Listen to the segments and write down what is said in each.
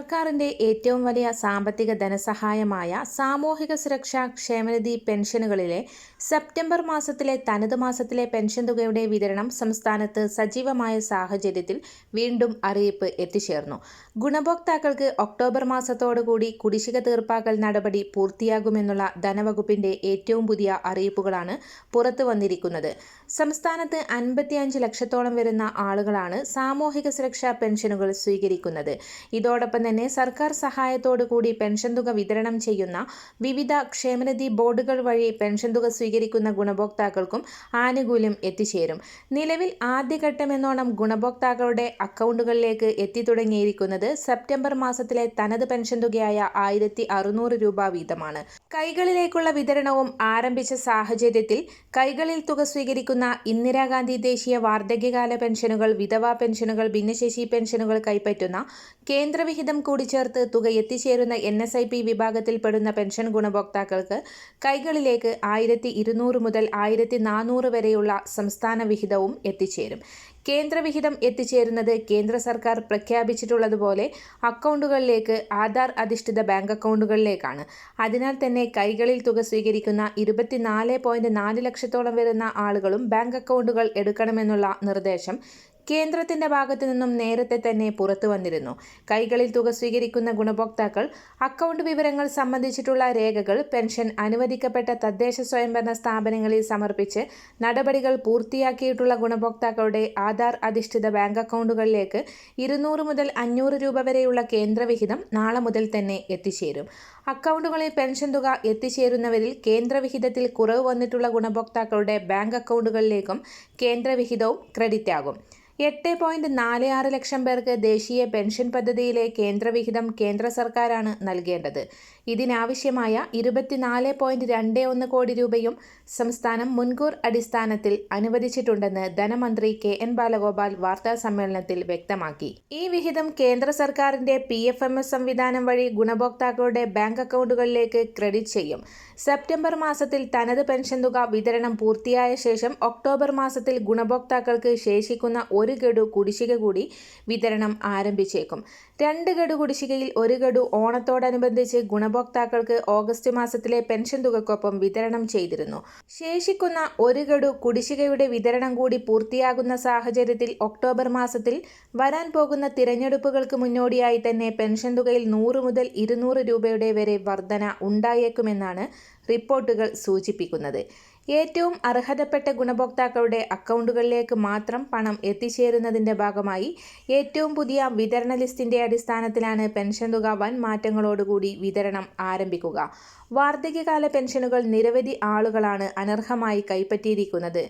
സർക്കാരിന്റെ ഏറ്റവും വലിയ സാമ്പത്തിക ധനസഹായമായ സാമൂഹിക സുരക്ഷാ ക്ഷേമനിധി പെൻഷനുകളിലെ സെപ്റ്റംബർ മാസത്തിലെ തനത് മാസത്തിലെ പെൻഷൻ തുകയുടെ വിതരണം സംസ്ഥാനത്ത് സജീവമായ സാഹചര്യത്തിൽ വീണ്ടും അറിയിപ്പ് എത്തിച്ചേർന്നു. ഗുണഭോക്താക്കൾക്ക് ഒക്ടോബർ മാസത്തോടുകൂടി കുടിശ്ശിക തീർപ്പാക്കൽ നടപടി പൂർത്തിയാകുമെന്നുള്ള ധനവകുപ്പിന്റെ ഏറ്റവും പുതിയ അറിയിപ്പുകളാണ് പുറത്തു വന്നിരിക്കുന്നത് സംസ്ഥാനത്ത് അൻപത്തിയഞ്ച് ലക്ഷത്തോളം വരുന്ന ആളുകളാണ് സാമൂഹിക സുരക്ഷാ പെൻഷനുകൾ സ്വീകരിക്കുന്നത്. ഇതോടൊപ്പം തന്നെ സർക്കാർ സഹായത്തോടു കൂടി പെൻഷൻ തുക വിതരണം ചെയ്യുന്ന വിവിധ ക്ഷേമനിധി ബോർഡുകൾ വഴി പെൻഷൻ തുക സ്വീകരിക്കുന്ന ഗുണഭോക്താക്കൾക്കും ആനുകൂല്യം എത്തിച്ചേരും. നിലവിൽ ആദ്യഘട്ടമെന്നോണം ഗുണഭോക്താക്കളുടെ അക്കൗണ്ടുകളിലേക്ക് എത്തിത്തുടങ്ങിയിരിക്കുന്നത് സെപ്റ്റംബർ മാസത്തിലെ തനത് പെൻഷൻ തുകയായ ആയിരത്തി അറുന്നൂറ് രൂപ വീതമാണ്. കൈകളിലേക്കുള്ള വിതരണവും ആരംഭിച്ച സാഹചര്യത്തിൽ കൈകളിൽ തുക സ്വീകരിക്കുന്ന ഇന്ദിരാഗാന്ധി ദേശീയ വാർദ്ധക്യകാല പെൻഷനുകൾ വിധവാ പെൻഷനുകൾ ഭിന്നശേഷി പെൻഷനുകൾ കൈപ്പറ്റുന്ന കേന്ദ്രവിഹിതം കൂടി ചേർത്ത് തുക എത്തിച്ചേരുന്ന എൻ എസ് ഐ പി വിഭാഗത്തിൽപ്പെടുന്ന പെൻഷൻ ഗുണഭോക്താക്കൾക്ക് കൈകളിലേക്ക് ആയിരത്തി ഇരുന്നൂറ് മുതൽ ആയിരത്തി നാനൂറ് വരെയുള്ള സംസ്ഥാന വിഹിതവും എത്തിച്ചേരും. കേന്ദ്രവിഹിതം എത്തിച്ചേരുന്നത് കേന്ദ്ര സർക്കാർ പ്രഖ്യാപിച്ചിട്ടുള്ളതുപോലെ അക്കൗണ്ടുകളിലേക്ക് ആധാർ അധിഷ്ഠിത ബാങ്ക് അക്കൗണ്ടുകളിലേക്കാണ്. അതിനാൽ തന്നെ കൈകളിൽ തുക സ്വീകരിക്കുന്ന ഇരുപത്തിനാല് പോയിന്റ് നാല് ലക്ഷത്തോളം വരുന്ന ആളുകളും ബാങ്ക് അക്കൗണ്ടുകൾ എടുക്കണമെന്നുള്ള നിർദ്ദേശം കേന്ദ്രത്തിന്റെ ഭാഗത്തു നിന്നും നേരത്തെ തന്നെ പുറത്തു വന്നിരുന്നു. കൈകളിൽ തുക സ്വീകരിക്കുന്ന ഗുണഭോക്താക്കൾ അക്കൗണ്ട് വിവരങ്ങൾ സംബന്ധിച്ചിട്ടുള്ള രേഖകൾ പെൻഷൻ അനുവദിക്കപ്പെട്ട തദ്ദേശ സ്വയംഭരണ സ്ഥാപനങ്ങളിൽ സമർപ്പിച്ച് നടപടികൾ പൂർത്തിയാക്കിയിട്ടുള്ള ഗുണഭോക്താക്കളുടെ ആധാർ അധിഷ്ഠിത ബാങ്ക് അക്കൗണ്ടുകളിലേക്ക് ഇരുന്നൂറ് മുതൽ അഞ്ഞൂറ് രൂപ വരെയുള്ള കേന്ദ്രവിഹിതം നാളെ മുതൽ തന്നെ എത്തിച്ചേരും. അക്കൗണ്ടുകളിൽ പെൻഷൻ തുക എത്തിച്ചേരുന്നവരിൽ കേന്ദ്രവിഹിതത്തിൽ കുറവ് വന്നിട്ടുള്ള ഗുണഭോക്താക്കളുടെ ബാങ്ക് അക്കൗണ്ടുകളിലേക്കും കേന്ദ്രവിഹിതവും ക്രെഡിറ്റ് ആകും എട്ട് പോയിന്റ് നാല് ആറ് ലക്ഷം പേർക്ക് ദേശീയ പെൻഷൻ പദ്ധതിയിലെ കേന്ദ്രവിഹിതം കേന്ദ്ര സർക്കാരാണ് നൽകേണ്ടത്. ഇതിനാവശ്യമായ ഇരുപത്തിനാല് പോയിന്റ് രണ്ട് ഒന്ന് കോടി രൂപയും സംസ്ഥാനം മുൻകൂർ അടിസ്ഥാനത്തിൽ അനുവദിച്ചിട്ടുണ്ടെന്ന് ധനമന്ത്രി കെ എൻ ബാലഗോപാൽ വാർത്താ സമ്മേളനത്തിൽ വ്യക്തമാക്കി. ഈ വിഹിതം കേന്ദ്ര സർക്കാരിന്റെ പി എഫ് എം എസ് സംവിധാനം വഴി ഗുണഭോക്താക്കളുടെ ബാങ്ക് അക്കൗണ്ടുകളിലേക്ക് ക്രെഡിറ്റ് ചെയ്യും. സെപ്റ്റംബർ മാസത്തിൽ തനത് പെൻഷൻ തുക വിതരണം പൂർത്തിയായ ശേഷം ഒക്ടോബർ മാസത്തിൽ ഗുണഭോക്താക്കൾക്ക് ശേഷിക്കുന്ന ഒരു ഗഡു കുടിശ്ശിക കൂടി വിതരണം ആരംഭിച്ചേക്കും. രണ്ട് ഗഡു കുടിശ്ശികയിൽ ഒരു ഗഡു ഓണത്തോടനുബന്ധിച്ച് ഗുണഭോക്താക്കൾക്ക് ഓഗസ്റ്റ് മാസത്തിലെ പെൻഷൻ തുകക്കൊപ്പം വിതരണം ചെയ്തിരുന്നു. ശേഷിക്കുന്ന ഒരു ഗഡു കുടിശ്ശികയുടെ വിതരണം കൂടി പൂർത്തിയാകുന്ന സാഹചര്യത്തിൽ ഒക്ടോബർ മാസത്തിൽ വരാൻ പോകുന്ന തിരഞ്ഞെടുപ്പുകൾക്ക് മുന്നോടിയായി തന്നെ പെൻഷൻ തുകയിൽ നൂറ് മുതൽ ഇരുന്നൂറ് രൂപയുടെ വരെ വർധന ഉണ്ടായേക്കുമെന്നാണ് റിപ്പോർട്ടുകൾ സൂചിപ്പിക്കുന്നത്. ഏറ്റവും അർഹതപ്പെട്ട ഗുണഭോക്താക്കളുടെ അക്കൗണ്ടുകളിലേക്ക് മാത്രം പണം എത്തിച്ചേരുന്നതിന്റെ ഭാഗമായി ഏറ്റവും പുതിയ വിതരണ ലിസ്റ്റിന്റെ അടിസ്ഥാനത്തിലാണ് പെൻഷൻ തുക വൻ മാറ്റങ്ങളോടുകൂടി വിതരണം ആരംഭിക്കുക. വാർദ്ധക്യകാല പെൻഷനുകൾ നിരവധി ആളുകളാണ് അനർഹമായി കൈപ്പറ്റിയിരിക്കുന്നത്.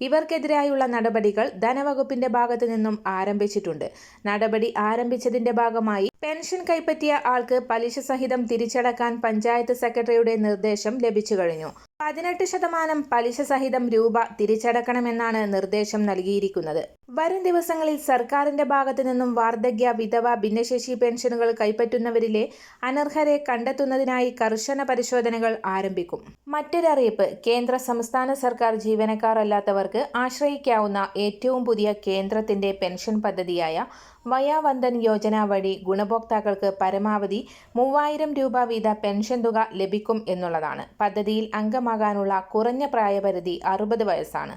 ഇവർക്കെതിരായുള്ള നടപടികൾ ധനവകുപ്പിന്റെ ഭാഗത്തു നിന്നും ആരംഭിച്ചിട്ടുണ്ട്. നടപടി ആരംഭിച്ചതിന്റെ ഭാഗമായി പെൻഷൻ കൈപ്പറ്റിയ ആൾക്ക് പലിശ സഹിതം തിരിച്ചടക്കാൻ പഞ്ചായത്ത് സെക്രട്ടറിയുടെ നിർദ്ദേശം ലഭിച്ചു കഴിഞ്ഞു. പതിനെട്ട് ശതമാനം പലിശ സഹിതം രൂപ തിരിച്ചടക്കണമെന്നാണ് നിർദ്ദേശം നൽകിയിരിക്കുന്നത്. വരും ദിവസങ്ങളിൽ സർക്കാരിന്റെ ഭാഗത്തു നിന്നും വാർദ്ധക്യ വിധവ ഭിന്നശേഷി പെൻഷനുകൾ കൈപ്പറ്റുന്നവരിലെ അനർഹരെ കണ്ടെത്തുന്നതിനായി കർശന പരിശോധനകൾ ആരംഭിക്കും. മറ്റൊരറിയിപ്പ് കേന്ദ്ര സംസ്ഥാന സർക്കാർ ജീവനക്കാർ അല്ലാത്തവർക്ക് ആശ്രയിക്കാവുന്ന ഏറ്റവും പുതിയ കേന്ദ്രത്തിന്റെ പെൻഷൻ പദ്ധതിയായ വയാവന്ദൻ യോജന വഴി ഗുണഭോക്താക്കൾക്ക് പരമാവധി മൂവായിരം രൂപ വീത പെൻഷൻ തുക ലഭിക്കും എന്നുള്ളതാണ്. പദ്ധതിയിൽ അംഗമാകാനുള്ള കുറഞ്ഞ പ്രായപരിധി അറുപത് വയസ്സാണ്.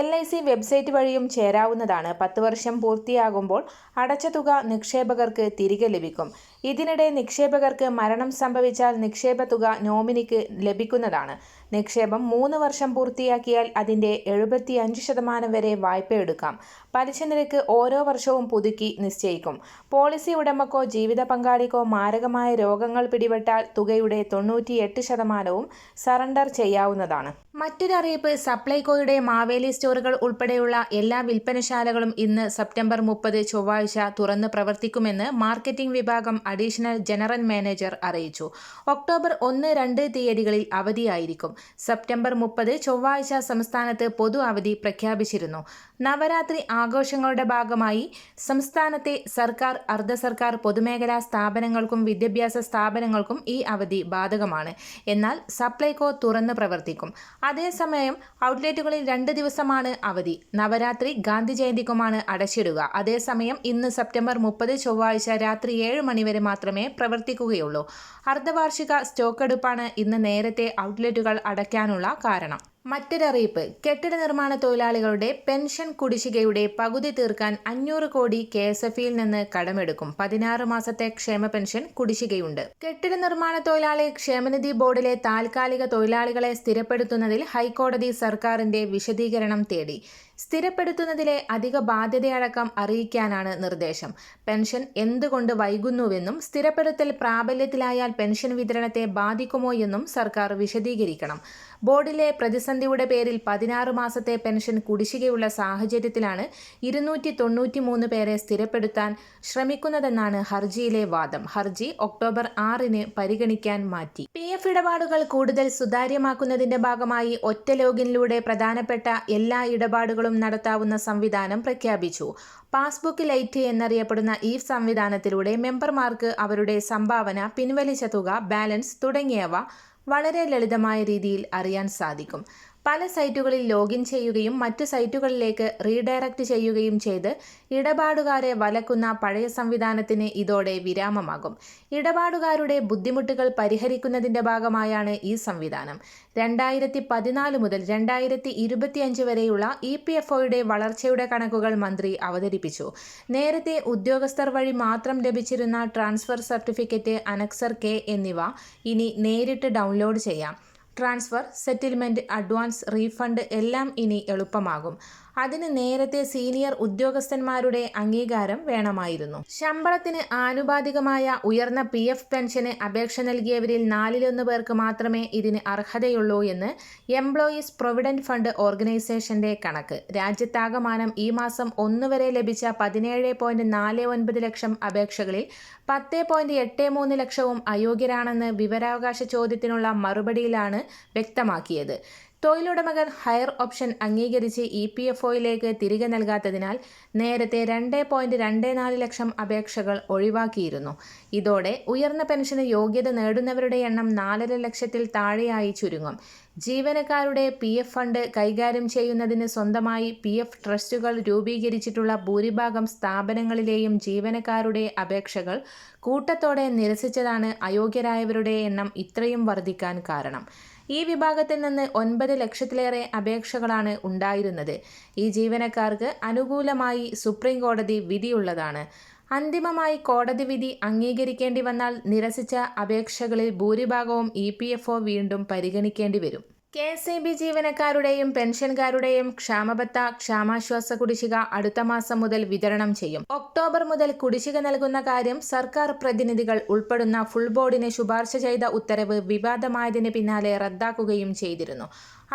എൽ ഐ സി വെബ്സൈറ്റ് വഴിയും ചേരാവുന്നതാണ്. പത്ത് വർഷം പൂർത്തിയാകുമ്പോൾ അടച്ച തുക നിക്ഷേപകർക്ക് തിരികെ ലഭിക്കും. ഇതിനിടെ നിക്ഷേപകർക്ക് മരണം സംഭവിച്ചാൽ നിക്ഷേപ തുക നോമിനിക്ക് ലഭിക്കുന്നതാണ്. നിക്ഷേപം മൂന്ന് വർഷം പൂർത്തിയാക്കിയാൽ അതിന്റെ എഴുപത്തി അഞ്ച് ശതമാനം വരെ വായ്പ എടുക്കാം പലിശ നിരക്ക് ഓരോ വർഷവും പുതുക്കി നിശ്ചയിക്കും. പോളിസി ഉടമക്കോ ജീവിത പങ്കാളിക്കോ മാരകമായ രോഗങ്ങൾ പിടിപെട്ടാൽ തുകയുടെ തൊണ്ണൂറ്റിയെട്ട് ശതമാനവും സറണ്ടർ ചെയ്യാവുന്നതാണ്. മറ്റൊരറിയിപ്പ് സപ്ലൈകോയുടെ മാവേലി സ്റ്റോറുകൾ ഉൾപ്പെടെയുള്ള എല്ലാ വിൽപ്പനശാലകളും ഇന്ന് സെപ്റ്റംബർ മുപ്പത് ചൊവ്വാഴ്ച തുറന്ന് പ്രവർത്തിക്കുമെന്ന് മാർക്കറ്റിംഗ് വിഭാഗം അഡീഷണൽ ജനറൽ മാനേജർ അറിയിച്ചു. ഒക്ടോബർ ഒന്ന് രണ്ട് തീയതികളിൽ അവധിയായിരിക്കും. സെപ്റ്റംബർ മുപ്പത് ചൊവ്വാഴ്ച സംസ്ഥാനത്ത് പൊതു അവധി പ്രഖ്യാപിച്ചിരുന്നു. നവരാത്രി ആഘോഷങ്ങളുടെ ഭാഗമായി സംസ്ഥാനത്തെ സർക്കാർ അർദ്ധ സർക്കാർ പൊതുമേഖലാ സ്ഥാപനങ്ങൾക്കും വിദ്യാഭ്യാസ സ്ഥാപനങ്ങൾക്കും ഈ അവധി ബാധകമാണ്. എന്നാൽ സപ്ലൈകോ തുറന്ന് പ്രവർത്തിക്കും. അതേസമയം ഔട്ട്ലെറ്റുകളിൽ രണ്ട് ദിവസമാണ് അവധി. നവരാത്രി ഗാന്ധി ജയന്തിക്കുമാണ് അടച്ചിടുക. അതേസമയം ഇന്ന് സെപ്റ്റംബർ മുപ്പത് ചൊവ്വാഴ്ച രാത്രി ഏഴ് മണിവരെ മാത്രമേ പ്രവർത്തിക്കുകയുള്ളൂ. അർദ്ധവാർഷിക സ്റ്റോക്കെടുപ്പാണ് ഇന്ന് നേരത്തെ ഔട്ട്ലെറ്റുകൾ അടയ്ക്കാനുള്ള കാരണം. മറ്റൊരറിയിപ്പ്. കെട്ടിട നിർമ്മാണ തൊഴിലാളികളുടെ പെൻഷൻ കുടിശ്ശികയുടെ പകുതി തീർക്കാൻ അഞ്ഞൂറ് കോടി കെ എസ് എഫ് നിന്ന് കടമെടുക്കും. പതിനാറ് മാസത്തെ ക്ഷേമ പെൻഷൻ കുടിശ്ശികയുണ്ട്. കെട്ടിട നിർമ്മാണ തൊഴിലാളി ക്ഷേമനിധി ബോർഡിലെ താൽക്കാലിക തൊഴിലാളികളെ സ്ഥിരപ്പെടുത്തുന്നതിൽ ഹൈക്കോടതി സർക്കാരിന്റെ വിശദീകരണം തേടി. സ്ഥിരപ്പെടുത്തുന്നതിലെ അധിക ബാധ്യതയടക്കം അറിയിക്കാനാണ് നിർദ്ദേശം. പെൻഷൻ എന്തുകൊണ്ട് വൈകുന്നുവെന്നും സ്ഥിരപ്പെടുത്തൽ പ്രാബല്യത്തിലായാൽ പെൻഷൻ വിതരണത്തെ ബാധിക്കുമോ എന്നും സർക്കാർ വിശദീകരിക്കണം. ബോർഡിലെ പ്രതിസന്ധിയുടെ പേരിൽ പതിനാറ് മാസത്തെ പെൻഷൻ കുടിശ്ശികയുള്ള സാഹചര്യത്തിലാണ് ഇരുന്നൂറ്റി തൊണ്ണൂറ്റി മൂന്ന് പേരെ സ്ഥിരപ്പെടുത്താൻ ശ്രമിക്കുന്നതെന്നാണ് ഹർജിയിലെ വാദം. ഹർജി ഒക്ടോബർ ആറിന് പരിഗണിക്കാൻ മാറ്റി. പി എഫ് ഇടപാടുകൾ കൂടുതൽ സുതാര്യമാക്കുന്നതിന്റെ ഭാഗമായി ഒറ്റ ലോഗിനിലൂടെ പ്രധാനപ്പെട്ട എല്ലാ ഇടപാടുകളും നടത്താവുന്ന സംവിധാനം പ്രഖ്യാപിച്ചു. പാസ്ബുക്ക് ലൈറ്റ് എന്നറിയപ്പെടുന്ന ഈ സംവിധാനത്തിലൂടെ മെമ്പർമാർക്ക് അവരുടെ സംഭാവന പിൻവലിച്ച തുക ബാലൻസ് തുടങ്ങിയവ വളരെ ലളിതമായ രീതിയിൽ അറിയാൻ സാധിക്കും. പല സൈറ്റുകളിൽ ലോഗിൻ ചെയ്യുകയും മറ്റു സൈറ്റുകളിലേക്ക് റീഡയറക്റ്റ് ചെയ്യുകയും ചെയ്ത് ഇടപാടുകാരെ വലക്കുന്ന പഴയ സംവിധാനത്തിന് ഇതോടെ വിരാമമാകും. ഇടപാടുകാരുടെ ബുദ്ധിമുട്ടുകൾ പരിഹരിക്കുന്നതിന്റെ ഭാഗമായാണ് ഈ സംവിധാനം. രണ്ടായിരത്തി പതിനാല് മുതൽ രണ്ടായിരത്തി ഇരുപത്തിയഞ്ച് വരെയുള്ള ഇ പി എഫ് ഒയുടെ വളർച്ചയുടെ കണക്കുകൾ മന്ത്രി അവതരിപ്പിച്ചു. നേരത്തെ ഉദ്യോഗസ്ഥർ വഴി മാത്രം ലഭിച്ചിരുന്ന ട്രാൻസ്ഫർ സർട്ടിഫിക്കറ്റ് അനക്സർ കെ എന്നിവ ഇനി നേരിട്ട് ഡൗൺലോഡ് ചെയ്യാം. ട്രാൻസ്ഫർ സെറ്റിൽമെന്റ് അഡ്വാൻസ് റീഫണ്ട് എല്ലാം ഇനി എളുപ്പമാകും. അതിന് നേരത്തെ സീനിയർ ഉദ്യോഗസ്ഥന്മാരുടെ അംഗീകാരം വേണമായിരുന്നു. ശമ്പളത്തിന് ആനുപാതികമായ ഉയർന്ന പി എഫ് പെൻഷന് അപേക്ഷ നൽകിയവരിൽ നാലിലൊന്ന് പേർക്ക് മാത്രമേ ഇതിന് അർഹതയുള്ളൂ എന്ന് എംപ്ലോയീസ് പ്രൊവിഡന്റ് ഫണ്ട് ഓർഗനൈസേഷന്റെ കണക്ക്. രാജ്യത്താകമാനം ഈ മാസം ഒന്ന് വരെ ലഭിച്ച പതിനേഴ് പോയിന്റ് നാല് ഒൻപത് ലക്ഷം അപേക്ഷകളിൽ പത്ത് പോയിന്റ് എട്ട് മൂന്ന് ലക്ഷവും അയോഗ്യരാണെന്ന് വിവരാവകാശ ചോദ്യത്തിനുള്ള മറുപടിയിലാണ് വ്യക്തമാക്കിയത്. തൊഴിലുടമകൾ ഹയർ ഓപ്ഷൻ അംഗീകരിച്ച് ഇ പി എഫ് ഒയിലേക്ക് തിരികെ നൽകാത്തതിനാൽ നേരത്തെ രണ്ട് പോയിന്റ് രണ്ട് നാല് ലക്ഷം അപേക്ഷകൾ ഒഴിവാക്കിയിരുന്നു. ഇതോടെ ഉയർന്ന പെൻഷന് യോഗ്യത നേടുന്നവരുടെ എണ്ണം നാലര ലക്ഷത്തിൽ താഴെയായി ചുരുങ്ങും. ജീവനക്കാരുടെ പി എഫ് ഫണ്ട് കൈകാര്യം ചെയ്യുന്നതിന് സ്വന്തമായി പി എഫ് ട്രസ്റ്റുകൾ രൂപീകരിച്ചിട്ടുള്ള ഭൂരിഭാഗം സ്ഥാപനങ്ങളിലെയും ജീവനക്കാരുടെ അപേക്ഷകൾ കൂട്ടത്തോടെ നിരസിച്ചതാണ് അയോഗ്യരായവരുടെ എണ്ണം ഇത്രയും വർദ്ധിക്കാൻ കാരണം. ഈ വിഭാഗത്തിൽ നിന്ന് ഒൻപത് ലക്ഷത്തിലേറെ അപേക്ഷകളാണ് ഉണ്ടായിരുന്നത്. ഈ ജീവനക്കാർക്ക് അനുകൂലമായി സുപ്രീം കോടതി വിധിയുള്ളതാണ്. അന്തിമമായി കോടതി വിധി അംഗീകരിക്കേണ്ടി വന്നാൽ നിരസിച്ച അപേക്ഷകളിൽ ഭൂരിഭാഗവും ഇ വീണ്ടും പരിഗണിക്കേണ്ടി വരും. കെ എസ് ഇ ബി ജീവനക്കാരുടെയും പെൻഷൻകാരുടെയും ക്ഷാമബത്ത ക്ഷാമാശ്വാസ കുടിശ്ശിക അടുത്ത മാസം മുതൽ വിതരണം ചെയ്യും. ഒക്ടോബർ മുതൽ കുടിശ്ശിക നൽകുന്ന കാര്യം സർക്കാർ പ്രതിനിധികൾ ഉൾപ്പെടുന്ന ഫുൾ ബോർഡിന് ശുപാർശ ചെയ്ത ഉത്തരവ് വിവാദമായതിന് പിന്നാലെ റദ്ദാക്കുകയും ചെയ്തിരുന്നു.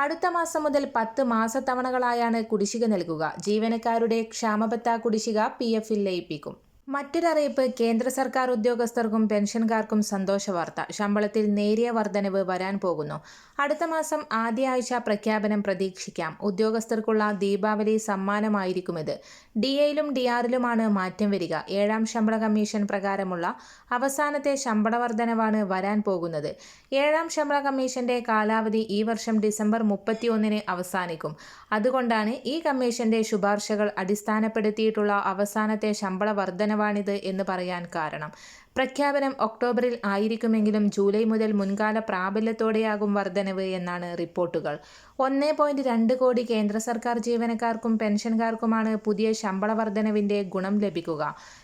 അടുത്ത മാസം മുതൽ പത്ത് മാസത്തവണകളായാണ് കുടിശ്ശിക നൽകുക. ജീവനക്കാരുടെ ക്ഷാമബത്ത കുടിശ്ശിക പി എഫിൽ ലയിപ്പിക്കും. മറ്റൊരറിയിപ്പ് കേന്ദ്ര സർക്കാർ ഉദ്യോഗസ്ഥർക്കും പെൻഷൻകാർക്കും സന്തോഷ വാർത്ത. ശമ്പളത്തിൽ നേരിയ വർധനവ് വരാൻ പോകുന്നു. അടുത്ത മാസം ആദ്യ ആഴ്ച പ്രഖ്യാപനം പ്രതീക്ഷിക്കാം. ഉദ്യോഗസ്ഥർക്കുള്ള ദീപാവലി സമ്മാനമായിരിക്കും ഇത്. ഡി എയിലും ഡി ആറിലുമാണ് മാറ്റം വരിക. ഏഴാം ശമ്പള കമ്മീഷൻ പ്രകാരമുള്ള അവസാനത്തെ ശമ്പള വർധനവാണ് വരാൻ പോകുന്നത്. ഏഴാം ശമ്പള കമ്മീഷന്റെ കാലാവധി ഈ വർഷം ഡിസംബർ മുപ്പത്തിയൊന്നിന് അവസാനിക്കും. അതുകൊണ്ടാണ് ഈ കമ്മീഷന്റെ ശുപാർശകൾ അടിസ്ഥാനപ്പെടുത്തിയിട്ടുള്ള അവസാനത്തെ ശമ്പള വർധനവാണിത് എന്ന് പറയാൻ കാരണം. പ്രഖ്യാപനം ഒക്ടോബറിൽ ആയിരിക്കുമെങ്കിലും ജൂലൈ മുതൽ മുൻകാല പ്രാബല്യത്തോടെയാകും വർധനവ് എന്നാണ് റിപ്പോർട്ടുകൾ. ഒന്ന് പോയിന്റ് രണ്ട് കോടി കേന്ദ്ര സർക്കാർ ജീവനക്കാർക്കും പെൻഷൻകാർക്കുമാണ് പുതിയ ശമ്പള വർധനവിന്റെ ഗുണം ലഭിക്കുക.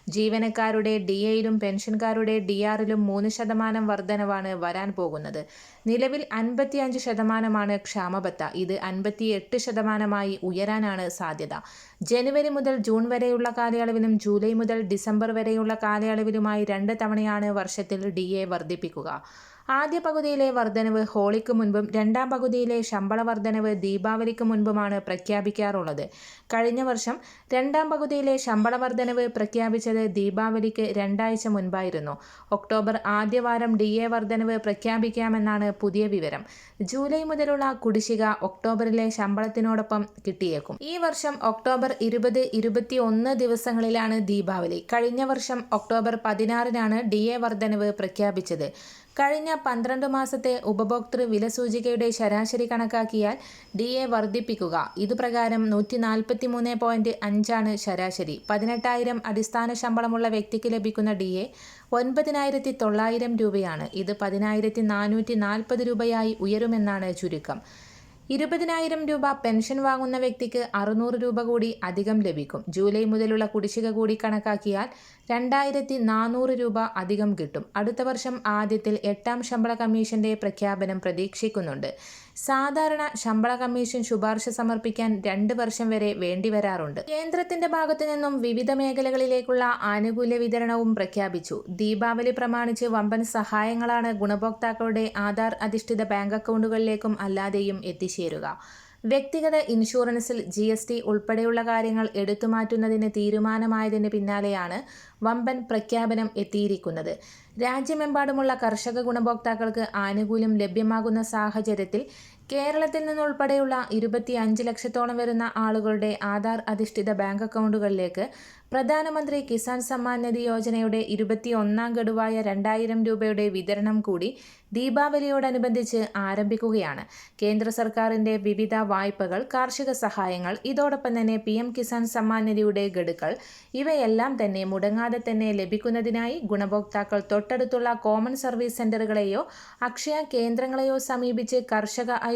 ജീവനക്കാരുടെ ഡി എയിലും പെൻഷൻകാരുടെ ഡി ആറിലും മൂന്ന് ശതമാനം വർധനവാണ് വരാൻ പോകുന്നത്. നിലവിൽ അൻപത്തിയഞ്ച് ശതമാനമാണ് ക്ഷാമബത്ത. ഇത് അൻപത്തിയെട്ട് ശതമാനമായി ഉയരാനാണ് സാധ്യത. ജനുവരി മുതൽ ജൂൺ വരെയുള്ള കാലയളവിലും ജൂലൈ മുതൽ ഡിസംബർ വരെയുള്ള കാലയളവിലുമായി രണ്ട് തവണയാണ് വർഷത്തിൽ ഡി എ വർദ്ധിപ്പിക്കുക. ആദ്യ പകുതിയിലെ വർധനവ് ഹോളിക്ക് മുൻപും രണ്ടാം പകുതിയിലെ ശമ്പള വർധനവ് ദീപാവലിക്ക് മുൻപുമാണ് പ്രഖ്യാപിക്കാറുള്ളത്. കഴിഞ്ഞ വർഷം രണ്ടാം പകുതിയിലെ ശമ്പള വർധനവ് പ്രഖ്യാപിച്ചത് ദീപാവലിക്ക് രണ്ടാഴ്ച മുൻപായിരുന്നു. ഒക്ടോബർ ആദ്യവാരം ഡി എ വർധനവ് പ്രഖ്യാപിക്കാമെന്നാണ് പുതിയ വിവരം. ജൂലൈ മുതലുള്ള കുടിശ്ശിക ഒക്ടോബറിലെ ശമ്പളത്തിനോടൊപ്പം കിട്ടിയേക്കും. ഈ വർഷം ഒക്ടോബർ ഇരുപത് ഇരുപത്തി ഒന്ന് ദിവസങ്ങളിലാണ് ദീപാവലി. കഴിഞ്ഞ വർഷം ഒക്ടോബർ പതിനാറിനാണ് ഡി എ വർധനവ് പ്രഖ്യാപിച്ചത്. കഴിഞ്ഞ പന്ത്രണ്ട് മാസത്തെ ഉപഭോക്തൃ വില സൂചികയുടെ ശരാശരി കണക്കാക്കിയാൽ ഡി എ വർദ്ധിപ്പിക്കുക. ഇതുപ്രകാരം നൂറ്റി നാൽപ്പത്തി മൂന്ന് പോയിന്റ് അഞ്ചാണ് ശരാശരി. പതിനെട്ടായിരം അടിസ്ഥാന ശമ്പളമുള്ള വ്യക്തിക്ക് ലഭിക്കുന്ന ഡി എ ഒൻപതിനായിരത്തി തൊള്ളായിരം രൂപയാണ്. ഇത് പതിനായിരത്തി നാനൂറ്റി നാൽപ്പത് രൂപയായി ഉയരുമെന്നാണ് ചുരുക്കം. ഇരുപതിനായിരം രൂപ പെൻഷൻ വാങ്ങുന്ന വ്യക്തിക്ക് അറുന്നൂറ് രൂപ കൂടി അധികം ലഭിക്കും. ജൂലൈ മുതലുള്ള കുടിശ്ശിക കൂടി കണക്കാക്കിയാൽ രണ്ടായിരത്തി നാനൂറ് രൂപ അധികം കിട്ടും. അടുത്ത വർഷം ആദ്യത്തിൽ എട്ടാം ശമ്പള കമ്മീഷന്റെ പ്രഖ്യാപനം പ്രതീക്ഷിക്കുന്നുണ്ട്. സാധാരണ ശമ്പള കമ്മീഷൻ ശുപാർശ സമർപ്പിക്കാൻ രണ്ട് വർഷം വരെ വേണ്ടി വരാറുണ്ട്. കേന്ദ്രത്തിന്റെ ഭാഗത്തു നിന്നും വിവിധ മേഖലകളിലേക്കുള്ള ആനുകൂല്യ വിതരണവും പ്രഖ്യാപിച്ചു. ദീപാവലി പ്രമാണിച്ച് വമ്പൻ സഹായങ്ങളാണ് ഗുണഭോക്താക്കളുടെ ആധാർ അധിഷ്ഠിത ബാങ്ക് അക്കൗണ്ടുകളിലേക്കും അല്ലാതെയും എത്തിച്ചേരുക. വ്യക്തിഗത ഇൻഷുറൻസിൽ ജി എസ് ടി ഉൾപ്പെടെയുള്ള കാര്യങ്ങൾ എടുത്തുമാറ്റുന്നതിന് തീരുമാനമായതിന് പിന്നാലെയാണ് വമ്പൻ പ്രഖ്യാപനം എത്തിയിരിക്കുന്നത്. രാജ്യമെമ്പാടുമുള്ള കർഷക ഗുണഭോക്താക്കൾക്ക് ആനുകൂല്യം ലഭ്യമാകുന്ന സാഹചര്യത്തിൽ കേരളത്തിൽ നിന്നുൾപ്പെടെയുള്ള ഇരുപത്തി അഞ്ച് ലക്ഷത്തോളം വരുന്ന ആളുകളുടെ ആധാർ അധിഷ്ഠിത ബാങ്ക് അക്കൗണ്ടുകളിലേക്ക് പ്രധാനമന്ത്രി കിസാൻ സമ്മാൻ നിധി യോജനയുടെ ഇരുപത്തി ഒന്നാം ഗഡുവായ രണ്ടായിരം രൂപയുടെ വിതരണം കൂടി ദീപാവലിയോടനുബന്ധിച്ച് ആരംഭിക്കുകയാണ്. കേന്ദ്ര സർക്കാരിന്റെ വിവിധ വായ്പകൾ കാർഷിക സഹായങ്ങൾ ഇതോടൊപ്പം തന്നെ പി എം കിസാൻ സമ്മാൻ നിധിയുടെ ഗഡുക്കൾ ഇവയെല്ലാം തന്നെ മുടങ്ങാതെ തന്നെ ലഭിക്കുന്നതിനായി ഗുണഭോക്താക്കൾ തൊട്ടടുത്തുള്ള കോമൺ സർവീസ് സെന്ററുകളെയോ അക്ഷയ കേന്ദ്രങ്ങളെയോ സമീപിച്ച് കർഷക ഐ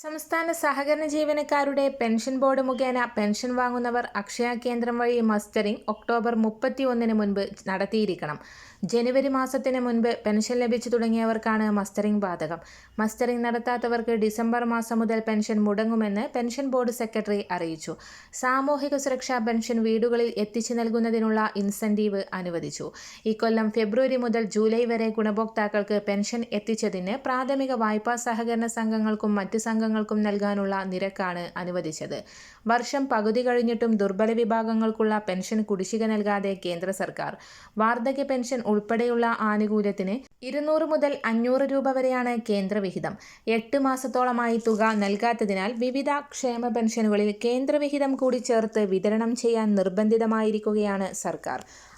സംസ്ഥാന സഹകരണ ജീവനക്കാരുടെ പെൻഷൻ ബോർഡ് മുഖേന പെൻഷൻ വാങ്ങുന്നവർ അക്ഷയ കേന്ദ്രം വഴി മസ്റ്ററിംഗ് ഒക്ടോബർ മുപ്പത്തി ഒന്നിന് മുൻപ് നടത്തിയിരിക്കണം. ജനുവരി മാസത്തിന് മുൻപ് പെൻഷൻ ലഭിച്ചു തുടങ്ങിയവർക്കാണ് മസ്റ്ററിംഗ് ബാധകം. മസ്റ്ററിംഗ് നടത്താത്തവർക്ക് ഡിസംബർ മാസം മുതൽ പെൻഷൻ മുടങ്ങുമെന്ന് പെൻഷൻ ബോർഡ് സെക്രട്ടറി അറിയിച്ചു. സാമൂഹിക സുരക്ഷാ പെൻഷൻ വീടുകളിൽ എത്തിച്ചു നൽകുന്നതിനുള്ള ഇൻസെന്റീവ് അനുവദിച്ചു. ഇക്കൊല്ലം ഫെബ്രുവരി മുതൽ ജൂലൈ വരെ ഗുണഭോക്താക്കൾക്ക് പെൻഷൻ എത്തിച്ചതിന് പ്രാഥമിക വായ്പാ സഹകരണ സംഘങ്ങൾക്കും മറ്റ് സംഘങ്ങൾക്കും നൽകാനുള്ള നിരക്കാണ് അനുവദിച്ചത്. വർഷം പകുതി കഴിഞ്ഞിട്ടും ദുർബല വിഭാഗങ്ങൾക്കുള്ള പെൻഷൻ കുടിശ്ശിക നൽകാതെ കേന്ദ്ര സർക്കാർ. വാർദ്ധക്യ പെൻഷൻ ഉൾപ്പെടെയുള്ള ആനുകൂല്യത്തിന് ഇരുന്നൂറ് മുതൽ അഞ്ഞൂറ് രൂപ വരെയാണ് കേന്ദ്രവിഹിതം എട്ട് മാസത്തോളമായി തുക നൽകാത്തതിനാൽ വിവിധ ക്ഷേമ പെൻഷനുകളിൽ കേന്ദ്രവിഹിതം കൂടി ചേർത്ത് വിതരണം ചെയ്യാൻ നിർബന്ധിതമായിരിക്കുകയാണ് സർക്കാർ.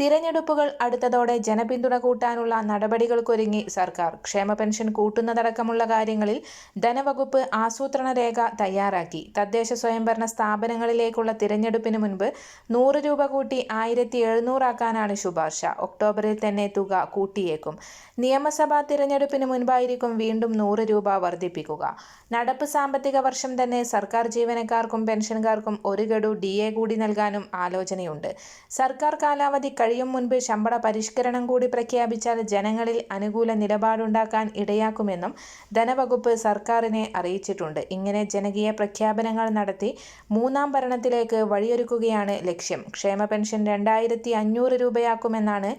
തിരഞ്ഞെടുപ്പുകൾ അടുത്തതോടെ ജനപിന്തുണ കൂട്ടാനുള്ള നടപടികൾക്കൊരുങ്ങി സർക്കാർ. ക്ഷേമ പെൻഷൻ കൂട്ടുന്നതടക്കമുള്ള കാര്യങ്ങളിൽ ധനവകുപ്പ് ആസൂത്രണ രേഖ തയ്യാറാക്കി. തദ്ദേശ സ്വയംഭരണ സ്ഥാപനങ്ങളിലേക്കുള്ള തിരഞ്ഞെടുപ്പിന് മുൻപ് നൂറ് രൂപ കൂട്ടി ആയിരത്തി എഴുന്നൂറാക്കാനാണ് ശുപാർശ. ഒക്ടോബറിൽ തന്നെ തുക കൂട്ടിയേക്കും. നിയമസഭാ തിരഞ്ഞെടുപ്പിന് മുൻപായിരിക്കും വീണ്ടും നൂറ് രൂപ വർദ്ധിപ്പിക്കുക. നടപ്പ് സാമ്പത്തിക വർഷം തന്നെ സർക്കാർ ജീവനക്കാർക്കും പെൻഷൻകാർക്കും ഒരു ഗഡു ഡി എ കൂടി നൽകാനും ആലോചനയുണ്ട്. സർക്കാർ കാലാവധി കഴിയും മുൻപ് ശമ്പള പരിഷ്കരണം കൂടി പ്രഖ്യാപിച്ചാൽ ജനങ്ങളിൽ അനുകൂല നിലപാടുണ്ടാക്കാൻ ഇടയാക്കുമെന്നും ധനവകുപ്പ് സർക്കാരിനെ അറിയിച്ചിട്ടുണ്ട്. ഇങ്ങനെ ജനകീയ പ്രഖ്യാപനങ്ങൾ നടത്തി മൂന്നാം ഭരണത്തിലേക്ക് വഴിയൊരുക്കുകയാണ് ലക്ഷ്യം. ക്ഷേമ പെൻഷൻ രണ്ടായിരത്തി അഞ്ഞൂറ് രൂപയാക്കുമെന്നാണ്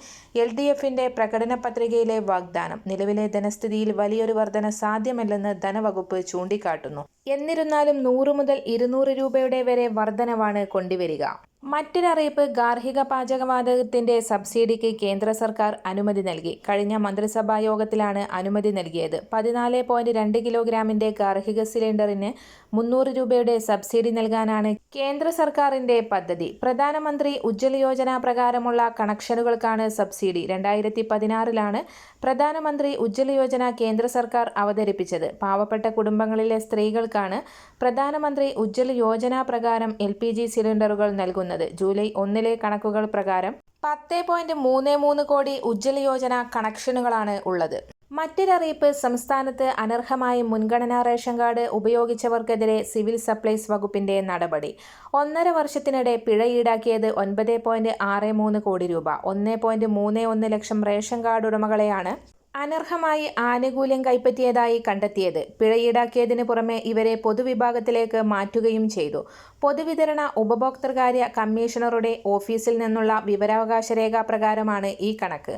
എൽ ഡി എഫിന്റെ പ്രകടന പത്രികയിലെ വാഗ്ദാനം. നിലവിലെ ധനസ്ഥിതിയിൽ വലിയൊരു വർധന സാധ്യമല്ലെന്ന് ധനവകുപ്പ് ചൂണ്ടിക്കാട്ടുന്നു. എന്നിരുന്നാലും നൂറ് മുതൽ ഇരുന്നൂറ് രൂപയുടെ വരെ വർധനവാണ് കൊണ്ടുവരിക. മറ്റൊരറിയിപ്പ് ഗാർഹിക പാചകവാതകത്തിന്റെ സബ്സിഡിക്ക് കേന്ദ്ര സർക്കാർ അനുമതി നൽകി. കഴിഞ്ഞ മന്ത്രിസഭാ യോഗത്തിലാണ് അനുമതി നൽകിയത്. പതിനാല് പോയിന്റ് രണ്ട് കിലോഗ്രാമിന്റെ ഗാർഹിക സിലിണ്ടറിന് മുന്നൂറ് രൂപയുടെ സബ്സിഡി നൽകാനാണ് കേന്ദ്ര സർക്കാരിന്റെ പദ്ധതി. പ്രധാനമന്ത്രി ഉജ്ജ്വല യോജന പ്രകാരമുള്ള കണക്ഷനുകൾക്കാണ് സബ്സിഡി. രണ്ടായിരത്തി പതിനാറിലാണ് പ്രധാനമന്ത്രി ഉജ്ജ്വല യോജന കേന്ദ്ര സർക്കാർ അവതരിപ്പിച്ചത്. പാവപ്പെട്ട കുടുംബങ്ങളിലെ സ്ത്രീകൾക്കാണ് പ്രധാനമന്ത്രി ഉജ്ജ്വല യോജന പ്രകാരം എൽ സിലിണ്ടറുകൾ നൽകുന്നത്. ജൂലൈ ഒന്നിലെ കണക്കുകൾ പ്രകാരം പത്ത് പോയിന്റ് മൂന്ന് മൂന്ന് കോടി ഉജ്ജ്വല യോജന കണക്ഷനുകളാണ് ഉള്ളത്. മറ്റൊരറിയിപ്പ് സംസ്ഥാനത്ത് അനർഹമായി മുൻഗണനാ റേഷൻ കാർഡ് ഉപയോഗിച്ചവർക്കെതിരെ സിവിൽ സപ്ലൈസ് വകുപ്പിന്റെ നടപടി. ഒന്നര വർഷത്തിനിടെ പിഴ ഈടാക്കിയത് ഒൻപത് പോയിന്റ് ആറ് മൂന്ന് കോടി രൂപ. ഒന്ന് പോയിന്റ് മൂന്ന് ഒന്ന് ലക്ഷം റേഷൻ കാർഡ് ഉടമകളെയാണ് അനർഹമായി ആനുകൂല്യം കൈപ്പറ്റിയതായി കണ്ടെത്തിയത്. പിഴ ഈടാക്കിയതിനു പുറമെ ഇവരെ പൊതുവിഭാഗത്തിലേക്ക് മാറ്റുകയും ചെയ്തു. പൊതുവിതരണ ഉപഭോക്തൃകാര്യ കമ്മീഷണറുടെ ഓഫീസിൽ നിന്നുള്ള വിവരാവകാശ രേഖ പ്രകാരമാണ് ഈ കണക്ക്.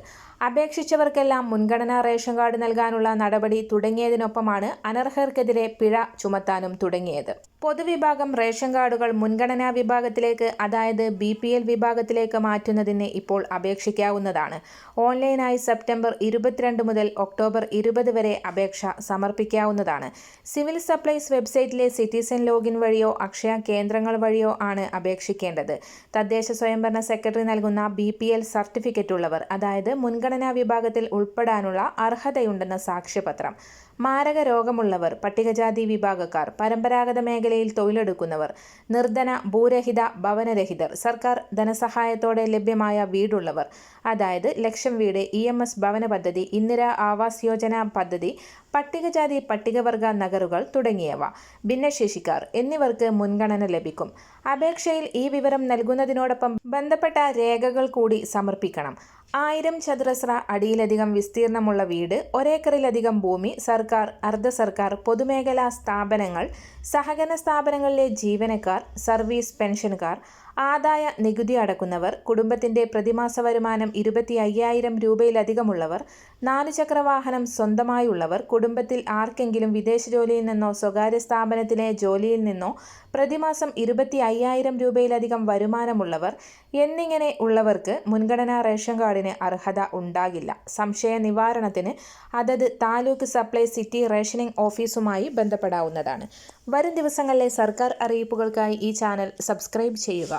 അപേക്ഷിച്ചവർക്കെല്ലാം മുൻഗണനാ റേഷൻ കാർഡ് നൽകാനുള്ള നടപടി തുടങ്ങിയതിനൊപ്പമാണ് അനർഹർക്കെതിരെ പിഴ ചുമത്താനും തുടങ്ങിയത്. പൊതുവിഭാഗം റേഷൻ കാർഡുകൾ മുൻഗണനാ വിഭാഗത്തിലേക്ക് അതായത് ബി പി എൽ വിഭാഗത്തിലേക്ക് മാറ്റുന്നതിന് ഇപ്പോൾ അപേക്ഷിക്കാവുന്നതാണ്. ഓൺലൈനായി സെപ്റ്റംബർ ഇരുപത്തിരണ്ട് മുതൽ ഒക്ടോബർ ഇരുപത് വരെ അപേക്ഷ സമർപ്പിക്കാവുന്നതാണ്. സിവിൽ സപ്ലൈസ് വെബ്സൈറ്റിലെ സിറ്റിസൺ ലോഗിൻ വഴിയോ അക്ഷയ കേന്ദ്രങ്ങൾ വഴിയോ ആണ് അപേക്ഷിക്കേണ്ടത്. തദ്ദേശ സ്വയംഭരണ സെക്രട്ടറി നൽകുന്ന ബി പി എൽ സർട്ടിഫിക്കറ്റ് ഉള്ളവർ അതായത് മുൻഗണനാ വിഭാഗത്തിൽ ഉൾപ്പെടാനുള്ള അർഹതയുണ്ടെന്ന സാക്ഷ്യപത്രം. മാരക രോഗമുള്ളവർ പട്ടികജാതി വിഭാഗക്കാർ പരമ്പരാഗത മേഖലയിൽ തൊഴിലെടുക്കുന്നവർ നിർധന ഭൂരഹിത ഭവനരഹിതർ സർക്കാർ ധനസഹായത്തോടെ ലഭ്യമായ വീടുള്ളവർ അതായത് ലക്ഷം വീട് ഇ എം എസ് ഭവന പദ്ധതി ഇന്ദിര ആവാസ് യോജന പദ്ധതി പട്ടികജാതി പട്ടികവർഗ നഗറുകൾ തുടങ്ങിയവ. ഭിന്നശേഷിക്കാർ എന്നിവർക്ക് മുൻഗണന ലഭിക്കും. അപേക്ഷയിൽ ഈ വിവരം നൽകുന്നതിനോടൊപ്പം ബന്ധപ്പെട്ട രേഖകൾ കൂടി സമർപ്പിക്കണം. ആയിരം ചതുരശ്ര അടിയിലധികം വിസ്തീർണമുള്ള വീട് ഒരേക്കറിലധികം ഭൂമി സർക്കാർ അർദ്ധ സർക്കാർ പൊതുമേഖലാ സ്ഥാപനങ്ങൾ സഹകരണ സ്ഥാപനങ്ങളിലെ ജീവനക്കാർ സർവീസ് പെൻഷൻകാർ ആദായ നികുതി അടക്കുന്നവർ കുടുംബത്തിന്റെ പ്രതിമാസ വരുമാനം ഇരുപത്തി അയ്യായിരം രൂപയിലധികമുള്ളവർ നാലുചക്ര വാഹനം സ്വന്തമായുള്ളവർ കുടുംബത്തിൽ ആർക്കെങ്കിലും വിദേശ ജോലിയിൽ നിന്നോ സ്വകാര്യ സ്ഥാപനത്തിലെ ജോലിയിൽ നിന്നോ പ്രതിമാസം ഇരുപത്തി അയ്യായിരം രൂപയിലധികം വരുമാനമുള്ളവർ എന്നിങ്ങനെ ഉള്ളവർക്ക് മുൻഗണനാ റേഷൻ കാർഡിന് അർഹത ഉണ്ടാകില്ല. സംശയ നിവാരണത്തിന് അതത് താലൂക്ക് സപ്ലൈ സിറ്റി റേഷനിംഗ് ഓഫീസുമായി ബന്ധപ്പെടാവുന്നതാണ്. വരും ദിവസങ്ങളിലെ സർക്കാർ അറിയിപ്പുകൾക്കായി ഈ ചാനൽ സബ്സ്ക്രൈബ് ചെയ്യുക.